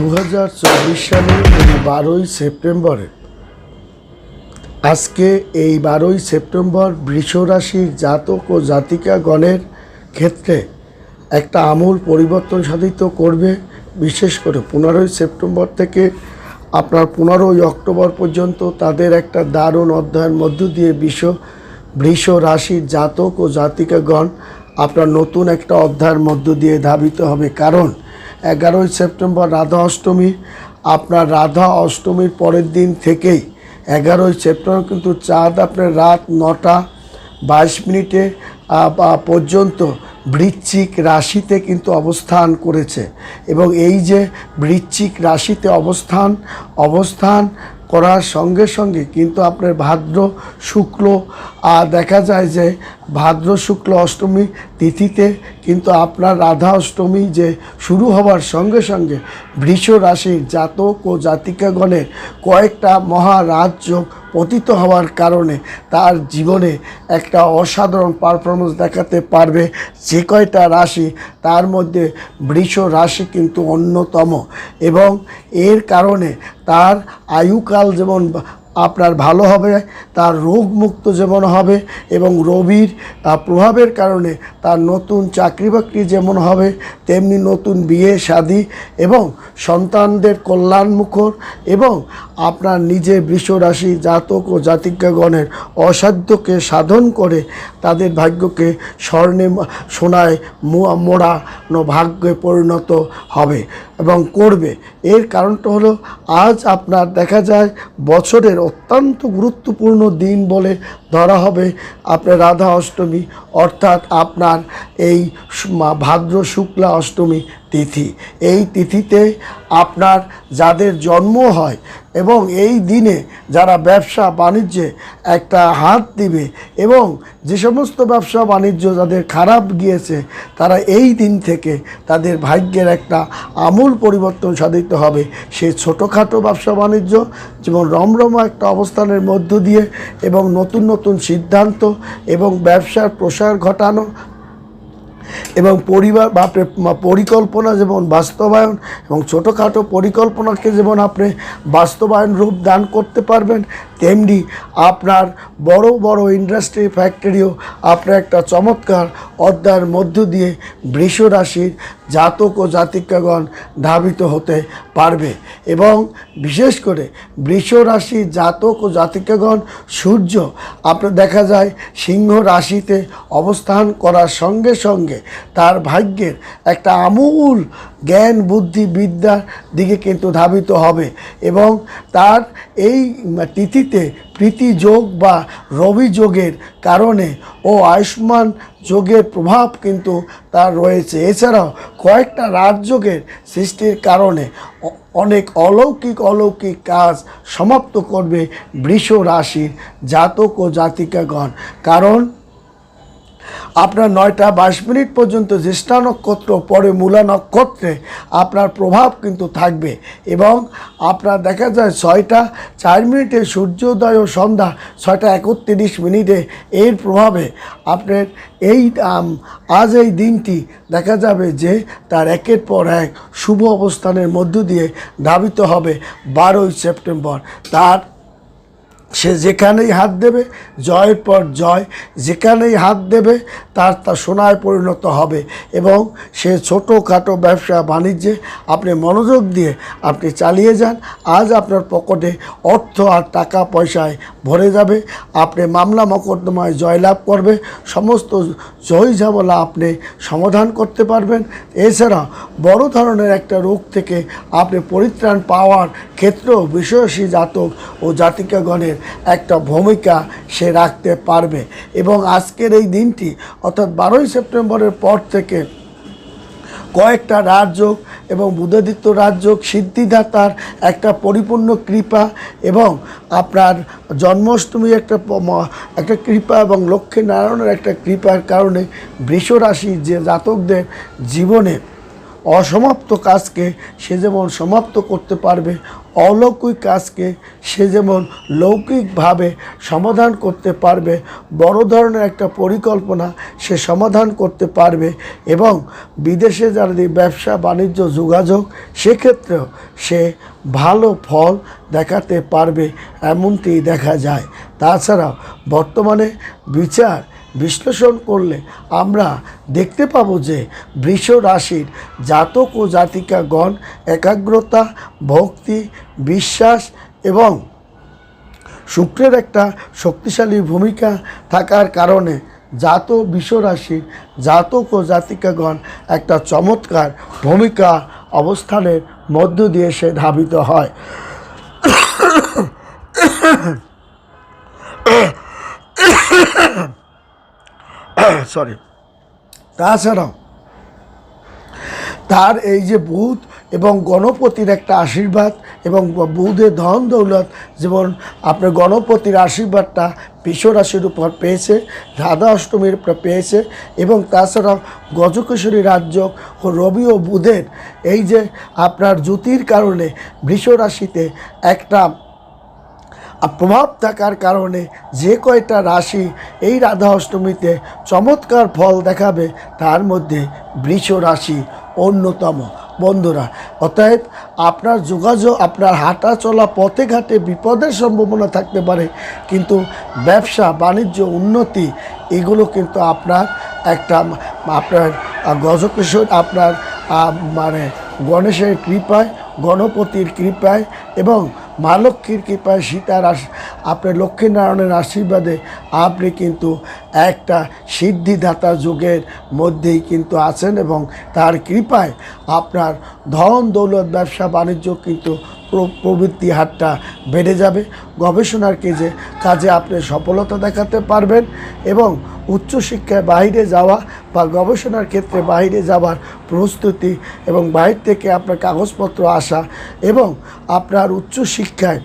দু হাজার চব্বিশ সালের এই বারোই সেপ্টেম্বরে। আজকে এই বারোই সেপ্টেম্বর বৃষরাশির জাতক ও জাতিকাগণের ক্ষেত্রে একটা আমূল পরিবর্তন সাধিত করবে। বিশেষ করে পনেরোই সেপ্টেম্বর থেকে আপনার পনেরোই অক্টোবর পর্যন্ত তাদের একটা দারুণ অধ্যায়ের মধ্য দিয়ে বিশ্ব বৃষ রাশির জাতক ও জাতিকাগণ আপনার নতুন একটা অধ্যায়ের মধ্য দিয়ে ধাবিত হবে। কারণ এগারোই সেপ্টেম্বর রাধা অষ্টমী। আপনার রাধা অষ্টমীর পরের দিন থেকেই এগারোই সেপ্টেম্বর কিন্তু চাঁদ আপনার রাত নটা বাইশ মিনিটে পর্যন্ত বৃশ্চিক রাশিতে কিন্তু অবস্থান করেছে। এবং এই যে বৃশ্চিক রাশিতে অবস্থান অবস্থান করার সঙ্গে সঙ্গে কিন্তু আপনার ভাদ্র, শুক্ল দেখা যায় যে ভাদ্র শুক্ল অষ্টমী তিথিতে, কিন্তু আপনার রাধা অষ্টমী যে শুরু হওয়ার সঙ্গে সঙ্গে বৃষ রাশির জাতক ও জাতিকাগণের কয়েকটা মহারাজ্য পতিত হওয়ার কারণে তার জীবনে একটা অসাধারণ পারফরমেন্স দেখাতে পারবে যে কয়টা রাশি। তার মধ্যে বৃষ রাশি কিন্তু অন্যতম এবং এর কারণে তার আয়ুকাল যেমন আপনার ভালো হবে, তার রোগমুক্ত যেমন হবে এবং রবির প্রভাবের কারণে তার নতুন চাকরি বাকরি যেমন হবে, তেমনি নতুন বিয়ে, শাদি এবং সন্তানদের কল্যাণমুখর এবং আপনার নিজের বৃষরাশি জাতক ও জাতিকাগণের অসাধ্যকে সাধন করে তাদের ভাগ্যকে স্বর্ণে সোনায় মোড়ানো ভাগ্যে পরিণত হবে এবং করবে। এর কারণটা হলো, আজ আপনার দেখা যায় বছরের অত্যন্ত গুরুত্বপূর্ণ দিন বলে ধরা হবে আপনার রাধা অষ্টমী, অর্থাৎ আপনার এই ভাদ্র শুক্লা অষ্টমী তিথি। এই তিথিতে আপনার যাদের জন্ম হয় এবং এই দিনে যারা ব্যবসা বাণিজ্যে একটা হাত দিবে এবং যে সমস্ত ব্যবসা বাণিজ্য যাদের খারাপ গিয়েছে, তারা এই দিন থেকে তাদের ভাগ্যের একটা আমূল পরিবর্তন সাধিত হবে। সে ছোটোখাটো ব্যবসা বাণিজ্য, যেমন রমরমা একটা অবস্থানের মধ্য দিয়ে এবং নতুন নতুন সিদ্ধান্ত এবং ব্যবসার প্রসার ঘটানো এবং পরিবার বা পরিকল্পনা যেমন বাস্তবায়ন এবং ছোটোখাটো পরিকল্পনাকে যেমন আপনি বাস্তবায়ন রূপ দান করতে পারবেন, তেমনি আপনার বড় বড় ইন্ডাস্ট্রি ফ্যাক্টরিও আপনার একটা চমৎকার অধ্যায়ের মধ্য দিয়ে বৃষ রাশির জাতক ও জাতিকাগণ ধাবিত হতে পারবে। এবং বিশেষ করে বৃষ রাশি জাতক ও জাতিকাগণ সূর্য, আপনার দেখা যায় সিংহ রাশিতে অবস্থান করার সঙ্গে সঙ্গে তার ভাগ্যের একটা আমূল জ্ঞান, বুদ্ধি বিদ্যার দিকে কিন্তু ধাবিত হবে এবং তার এই তিথিতে প্রীতি যোগ বা রবি যোগের কারণে ও আয়ুষ্মান যোগের প্রভাব কিন্তু তার রয়েছে। এছাড়াও কয়েকটা রাজযোগের সৃষ্টির কারণে অনেক অলৌকিক অলৌকিক কাজ সমাপ্ত করবে বৃষ রাশির জাতক ও জাতিকাগণ। কারণ আপনার নয়টা বাইশ মিনিট পর্যন্ত জ্যেষ্ঠা নক্ষত্র পরে মূলা নক্ষত্রে আপনার প্রভাব কিন্তু থাকবে এবং আপনার দেখা যায় ছয়টা চার মিনিটে সূর্যোদয় ও সন্ধ্যা ছয়টা একত্রিশ মিনিটে এর প্রভাবে আপনার এই আজ এই দিনটি দেখা যাবে যে তার একের পর এক শুভ অবস্থানের মধ্য দিয়ে ধাবিত হবে বারোই সেপ্টেম্বর। তার সে যেখানেই হাত দেবে, জয়ের পর জয়, যেখানেই হাত দেবে, তার তা সোনায় পরিণত হবে এবং সে ছোটোখাটো ব্যবসা বাণিজ্যে আপনি মনোযোগ দিয়ে আপনি চালিয়ে যান। আজ আপনার পকেটে অর্থ আর টাকা পয়সায় ভরে যাবে। আপনি মামলা মকদ্দমায় জয়লাভ করবে। সমস্ত জয় ঝামেলা আপনি সমাধান করতে পারবেন। এছাড়া বড় ধরনের একটা রোগ থেকে আপনি পরিত্রাণ পাওয়ার ক্ষেত্রেও বিষয়সী জাতক ও জাতিকাগণের একটা ভূমিকা সে রাখতে পারবে। এবং আজকের এই দিনটি, অর্থাৎ বারোই সেপ্টেম্বরের পর থেকে কয়েকটা রাজযোগ এবং বুধাদিত্য রাজযোগ, সিদ্ধিদাতার একটা পরিপূর্ণ কৃপা এবং আপনার জন্মাষ্টমী একটা একটা কৃপা এবং লক্ষ্মী নারায়ণের একটা কৃপার কারণে বৃষ রাশি যে জাতকদের জীবনে অসমাপ্ত কাজকে সে যেমন সমাপ্ত করতে পারবে অলৌকিক কাজকে সে যেমন লৌকিকভাবে সমাধান করতে পারবে, বড় ধরনের একটা পরিকল্পনা সে সমাধান করতে পারবে এবং বিদেশে যারা ব্যবসা বাণিজ্য যোগাযোগ, সেক্ষেত্রেও সে ভালো ফল দেখাতে পারবে, এমনটি দেখা যায়। তাছাড়াও বর্তমানে বিচার বিশ্লেষণ করলে আমরা দেখতে পাবো যে বৃষ রাশির জাতক ও জাতিকাগণ একাগ্রতা, ভক্তি, বিশ্বাস এবং শুক্রের একটা শক্তিশালী ভূমিকা থাকার কারণে জাত বিশ্বরাশির জাতক ও জাতিকাগণ একটা চমৎকার ভূমিকা অবস্থানের মধ্য দিয়ে সে ধাবিত হয়। সরি তাছাড়াও, তার এই যে বুধ এবং গণপতির একটা আশীর্বাদ এবং বুধের ধন দৌলত, যেমন আপনার গণপতির আশীর্বাদটা রাশির উপর পেয়েছে, রাধা অষ্টমীর উপর পেয়েছে, এবং তাছাড়াও গজকেশরী রাজ্য ও রবি ও বুধের এই যে আপনার জ্যোতির কারণে বৃষরাশিতে একটা আর প্রভাব থাকার কারণে যে কয়টা রাশি এই রাধা অষ্টমীতে চমৎকার ফল দেখাবে, তার মধ্যে বৃষ রাশি অন্যতম। বন্ধুরা, অতএব আপনার যোগাযোগ, আপনার হাঁটা চলা পথে ঘাটে বিপদের সম্ভাবনা থাকতে পারে, কিন্তু ব্যবসা, বাণিজ্য, উন্নতি, এগুলো কিন্তু আপনার একটা আপনার গজকিশোর আপনার মানে গণেশের কৃপায়, গণপতির কৃপায় এবং মা লক্ষ্মীর কৃপায় সীতার আশ আপনার লক্ষ্মীনারায়ণের আশীর্বাদে আপনি কিন্তু একটা সিদ্ধিদাতা যুগের মধ্যেই কিন্তু আছেন এবং তার কৃপায় আপনার ধন দৌলত ব্যবসা বাণিজ্য কিন্তু প্রবৃত্তি হারটা বেড়ে যাবে। গবেষণার কেজে কাজে আপনি সফলতা দেখাতে পারবেন এবং উচ্চশিক্ষায় বাইরে যাওয়া বা গবেষণার ক্ষেত্রে বাইরে যাওয়ার প্রস্তুতি এবং বাইরে থেকে আপনার কাগজপত্র আসা এবং আপনার উচ্চশিক্ষায়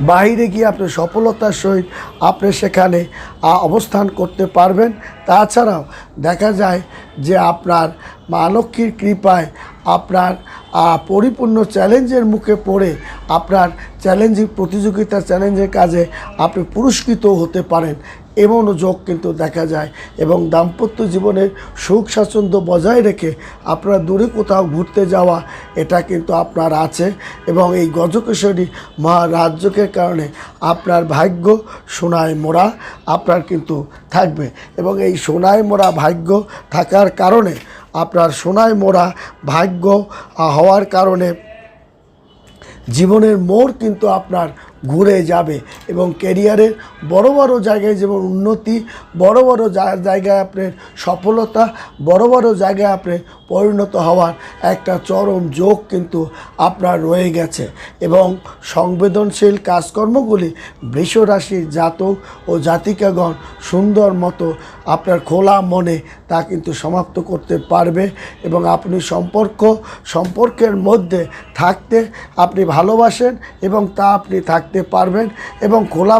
বাইরে গিয়ে আপনি সফলতার সহিত আপনি সেখানে অবস্থান করতে পারবেন। তাছাড়াও দেখা যায় যে আপনার মা কৃপায় আপনার পরিপূর্ণ চ্যালেঞ্জের মুখে পড়ে আপনার চ্যালেঞ্জিং প্রতিযোগিতা চ্যালেঞ্জের কাজে আপনি পুরস্কৃত হতে পারেন। এমনও যোগ কিন্তু দেখা যায় এবং দাম্পত্য জীবনের সুখ স্বাচ্ছন্দ্য বজায় রেখে আপনারা দূরে কোথাও ঘুরতে যাওয়া, এটা কিন্তু আপনার আছে এবং এই গজকেশরী মহারাজ্যকের কারণে আপনার ভাগ্য সোনায় মোড়া আপনার কিন্তু থাকবে এবং এই সোনায় মোড়া ভাগ্য থাকার কারণে আপনার সোনায় মোড়া ভাগ্য হওয়ার কারণে জীবনের মোড় কিন্তু আপনার ঘুরে যাবে এবং ক্যারিয়ারের বড় বড় জায়গায় যেমন উন্নতি, বড় বড় জায়গায় আপনার সফলতা, বড় বড় জায়গায় আপনার পরিণত হওয়ার একটা চরম যোগ কিন্তু আপনার রয়ে গেছে এবং সংবেদনশীল কাজকর্মগুলি বৃষ রাশির জাতক ও জাতিকাগণ সুন্দর মতো আপনার খোলা মনে তা কিন্তু সমাপ্ত করতে পারবে এবং আপনি সম্পর্ক, সম্পর্কের মধ্যে থাকতে আপনি ভালোবাসেন এবং তা আপনি থাকতে পারবেন এবং খোলা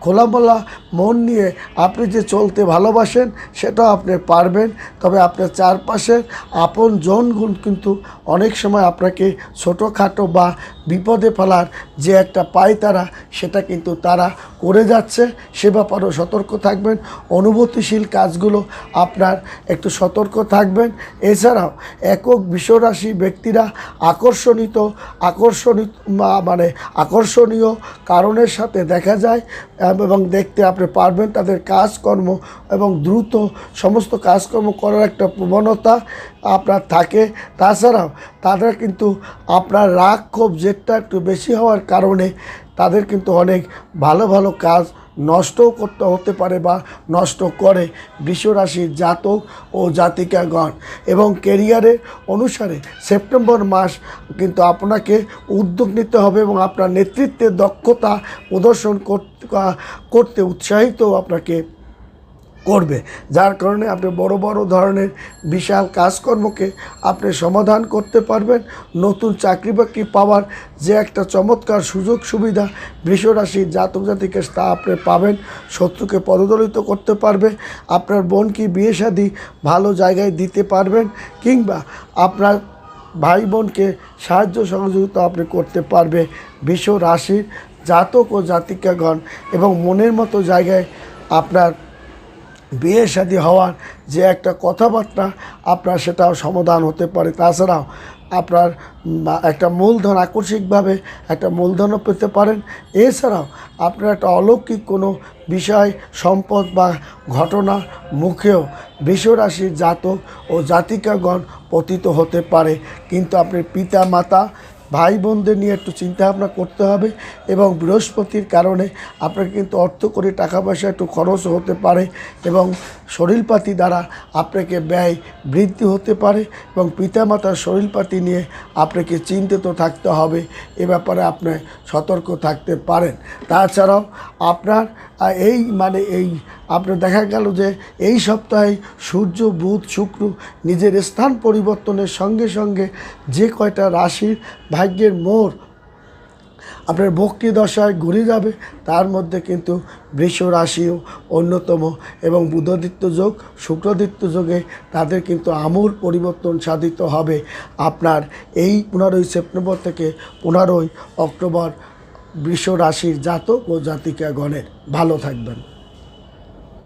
খোলামেলা মন নিয়ে আপনি যে চলতে ভালোবাসেন, সেটাও আপনি পারবেন। তবে আপনার চারপাশের আপন জনগুণ কিন্তু অনেক সময় আপনাকে ছোটোখাটো বা বিপদে ফেলার যে একটা পায় তারা, সেটা কিন্তু তারা করে যাচ্ছে। সে ব্যাপারেও সতর্ক থাকবেন। অনুভূতিশীল কাজগুলো আপনার একটু সতর্ক থাকবেন। এছাড়াও একক বিশ্বরাশি ব্যক্তিরা আকর্ষণিত আকর্ষণিত মানে আকর্ষণীয় কারণের সাথে দেখা যায় এবং দেখতে আপনি পারবেন তাদের কাজকর্ম এবং দ্রুত সমস্ত কাজকর্ম করার একটা প্রবণতা। আপনার থাকে। তাছাড়াও তাদের কিন্তু আপনার রাগ ক্ষোভ জেদটা একটু বেশি হওয়ার কারণে তাদের কিন্তু অনেক ভালো ভালো কাজ নষ্টও করতে হতে পারে বা নষ্ট করে বিশ্বরাশির জাতক ও জাতিকাগণ। এবং কেরিয়ারের অনুসারে সেপ্টেম্বর মাস কিন্তু আপনাকে উদ্যোগ নিতে হবে এবং আপনার নেতৃত্বে দক্ষতা প্রদর্শন করতে উৎসাহিত আপনাকে করবে। যার কারণে আপনি বড় বড় ধরনের বিশাল কাজকর্মকে আপনি সমাধান করতে পারবেন। নতুন চাকরি বাকরি পাওয়ার যে একটা চমৎকার সুযোগ সুবিধা বৃষরাশির জাতক জাতিকে তা আপনি পাবেন, শত্রুকে পদদলিত করতে পারবে, আপনার বোনকে বিয়ে শাদি ভালো জায়গায় দিতে পারবেন কিংবা আপনার ভাই বোনকে সাহায্য সহযোগিতা আপনি করতে পারবে বিশ্ব রাশির জাতক ও জাতিকাগণ এবং মনের মতো জায়গায় আপনার বিয়ে শাদী হওয়ার যে একটা কথাবার্তা, আপনার সেটাও সমাধান হতে পারে। তাছাড়াও আপনার একটা মূলধন আকস্মিকভাবে একটা মূলধনও পেতে পারেন। এছাড়াও আপনার একটা অলৌকিক কোনো বিষয়, সম্পদ বা ঘটনা মুখেও বিশ্বরাশির জাতক ও জাতিকাগণ পতিত হতে পারে। কিন্তু আপনি পিতা মাতা ভাই বোনদের নিয়ে একটু চিন্তা ভাবনা করতে হবে এবং বৃহস্পতির কারণে আপনাকে কিন্তু অর্থ করে টাকা পয়সা একটু খরচ হতে পারে এবং শরীরপাতি দ্বারা আপনাকে ব্যয় বৃদ্ধি হতে পারে এবং পিতামাতার শরীরপাতি নিয়ে আপনাকে চিন্তিত থাকতে হবে। এ ব্যাপারে আপনি সতর্ক থাকতে পারেন। তাছাড়াও আপনার এই মানে এই, আপনার দেখা গেল যে এই সপ্তাহে সূর্য, বুধ, শুক্র নিজের স্থান পরিবর্তনের সঙ্গে সঙ্গে যে কয়টা রাশির ভাগ্যের মোড় আপনার ভক্তি দশায় ঘুরে যাবে। তার মধ্যে কিন্তু বৃষ রাশিও অন্যতম এবং বুধদিত্য যোগ, শুক্রদিত্য যোগে তাদের কিন্তু আমূল পরিবর্তন সাধিত হবে আপনার এই পনেরোই সেপ্টেম্বর থেকে পনেরোই অক্টোবর বৃষ রাশির জাতক ও জাতিকাগণের। ভালো থাকবেন।